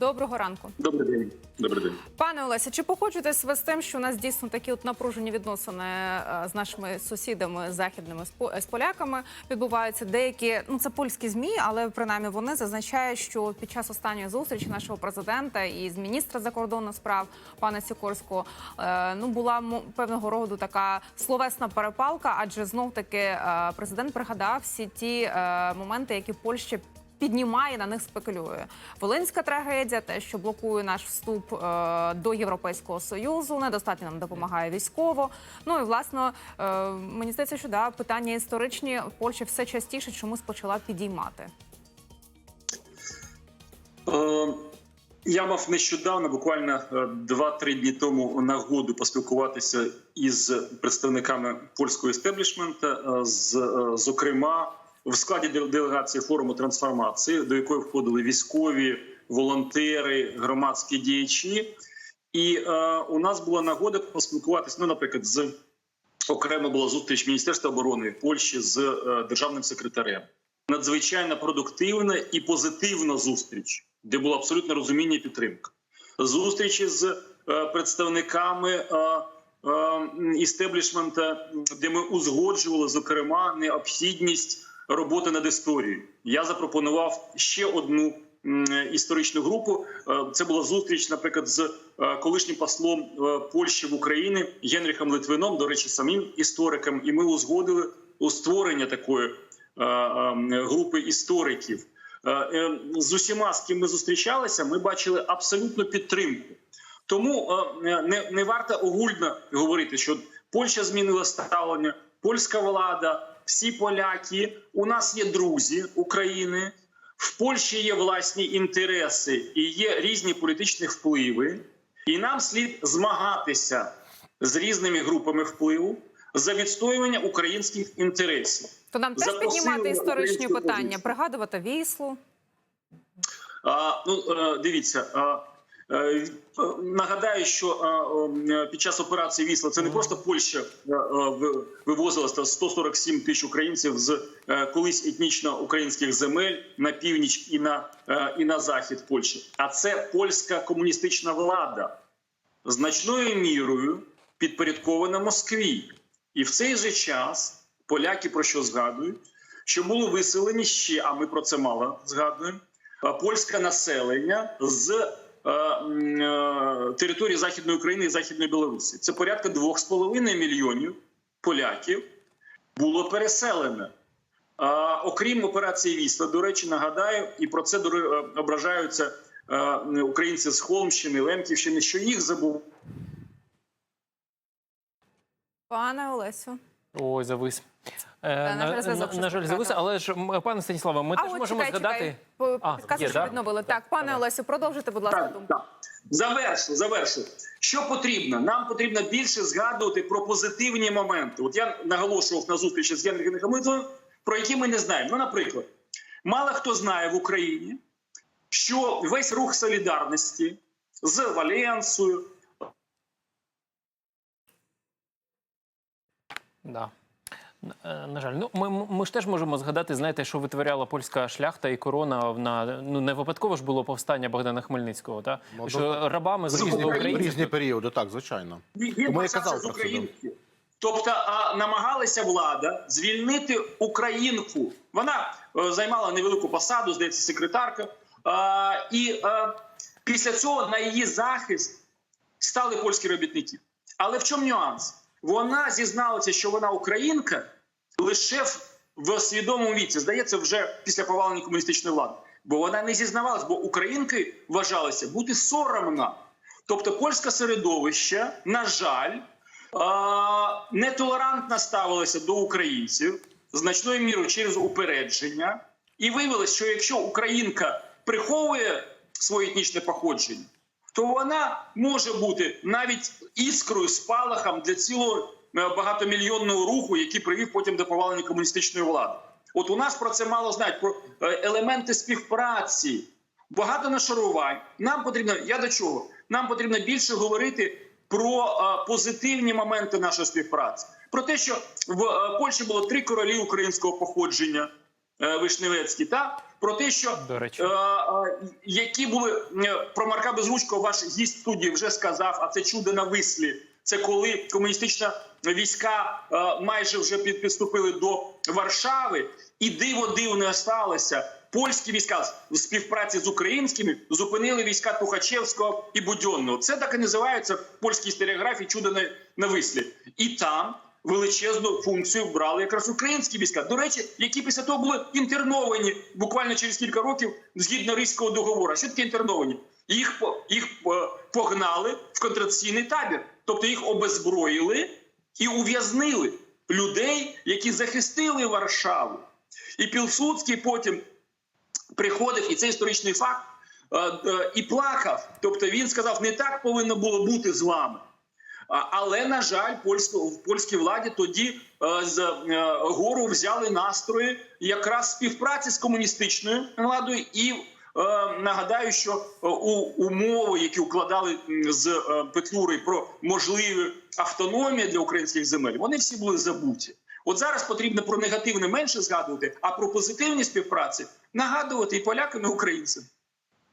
Доброго ранку, Добрий день. Добрий день. пане Олеся. Чи погоджуєтесь ви з тим, що у нас дійсно такі от напружені відносини е, з нашими сусідами західними з поляками відбуваються? Деякі ну це польські змі, але принаймні вони зазначають, що під час останньої зустрічі нашого президента і з міністра закордонних справ пана Сікорського е, ну була певного роду така словесна перепалка, адже знов таки е, президент пригадав всі ті моменти, які Польща піднімає на них спекулює. Волинська трагедія, те, що блокує наш вступ е, до Європейського союзу, недостатньо нам допомагає військово. Ну і власне е, мені здається, що да, питання історичні Польща все частіше чомусь почала підіймати. Е, Я мав нещодавно, буквально е, 2-3 дні тому, нагоду поспілкуватися із представниками польського істеблішмента, е, з, зокрема, в складі делегації форуму трансформації, до якої входили військові, волонтери, громадські діячі. І е, у нас була нагода поспілкуватися, ну, наприклад, з окремо була зустріч Міністерства оборони Польщі з е, державним секретарем. Надзвичайно продуктивна і позитивна зустріч, де було абсолютне розуміння і підтримка. Зустрічі з е, представниками е, е, істеблішмента, де ми узгоджували зокрема необхідність роботи над історією. Я запропонував ще одну історичну групу. Е, Це була зустріч, наприклад, з е, колишнім послом е, Польщі в Україні Генріхом Литвином, до речі, самим істориком, і ми узгодили у створення такої групи істориків. З усіма, з ким ми зустрічалися, ми бачили абсолютну підтримку. Тому не, не варто огульно говорити, що Польща змінила ставлення, польська влада, всі поляки. У нас є друзі України. В Польщі є власні інтереси і є різні політичні впливи, і нам слід змагатися з різними групами впливу за відстоювання українських інтересів. То нам теж піднімати історичні питання, пригадувати віслу. А, ну е, дивіться. А, е, Нагадаю, що е, е, під час операції Вісла це не просто Польща е, е, ви- вивозила 147 тисяч українців з е, колись етнічно українських земель на північ і на, е, і на захід Польщі. А це польська комуністична влада значною мірою підпорядкована Москві. І в цей же час поляки про що згадують? Що було виселені ще, а ми про це мало згадуємо. е, Польське населення з е, е, території Західної України і Західної Білорусі. Це порядка 2,5 мільйонів поляків було переселено. Окрім операції Вісла, до речі, нагадаю, і про це е, ображаються е, українці з Холмщини, Лемківщини, що їх забув. Пане Олесю. Ой, завис. Е, на на, жаль, на, на жаль, завис, але ж пане Станіславе, ми а теж от можемо чекай, згадати. чекай. А, Підказку, є, що да? відновили. Так, пане Давай. Олесю, продовжуйте, будь ласка, Так, думку. так. Завершу, завершу. Що потрібно? Нам потрібно більше згадувати про позитивні моменти. От я наголошував на зустрічі з Генрихом Хамитовим, про які ми не знаємо. Ну, наприклад, мало хто знає в Україні, що весь рух солідарності з Валенсою, Да. Е, На жаль, ну ми, ми ж теж можемо згадати, знаєте, що витворяла польська шляхта і корона на ну не випадково ж було повстання Богдана Хмельницького, та Ну, що рабами зробили українців. різні періоди, так, звичайно. Він Тому я казав з про це. Тобто а, намагалася влада звільнити українку. Вона е, займала невелику посаду, здається, секретарка. А, і е, після цього на її захист стали польські робітники. Але в чому нюанс? Вона зізналася, що вона українка лише в, в свідомому віці. Здається, вже після повалення комуністичної влади. Бо вона не зізнавалась, бо українки вважалася бути соромна. Тобто польське середовище, на жаль, нетолерантно ставилося до українців значною мірою через упередження, і виявилось, що якщо українка приховує своє етнічне походження, то вона може бути навіть іскрою, спалахом для цілого е, багатомільйонного руху, який привів потім до повалення комуністичної влади. От у нас про це мало знають про е, елементи співпраці, багато нашарувань. Нам потрібно, я до чого? Нам потрібно більше говорити про е, позитивні моменти нашої співпраці. Про те, що в Польщі було три королі українського походження. Е, Вишневецький, та про те, що До речі. е, е, які були е, про Марка Безручко, ваш гість студії вже сказав, а це чудо на вислі. Це коли комуністична війська е, майже вже під- підступили до Варшави, і диво дивне сталося. Польські війська в співпраці з українськими зупинили війська Тухачевського і Будьонного. Це так і називається в польській історіографії чудо на, на вислі. І там величезну функцію брали якраз українські війська. До речі, які після того були інтерновані буквально через кілька років згідно Ризького договору. Що таке інтерновані? Їх їх е, погнали в контраційний табір, тобто їх обезброїли і ув'язнили людей, які захистили Варшаву. І Пілсудський потім приходив, і це історичний факт, е, е, і плакав. Тобто він сказав, не так повинно було бути з вами. Але на жаль, польсько в польській владі тоді е, з е, гору взяли настрої якраз співпраці з комуністичною владою. І е, нагадаю, що у умови, які укладали з Петлюри про можливі автономію для українських земель, вони всі були забуті. От зараз потрібно про негативне менше згадувати, а про позитивні співпраці нагадувати і полякам, і українцям.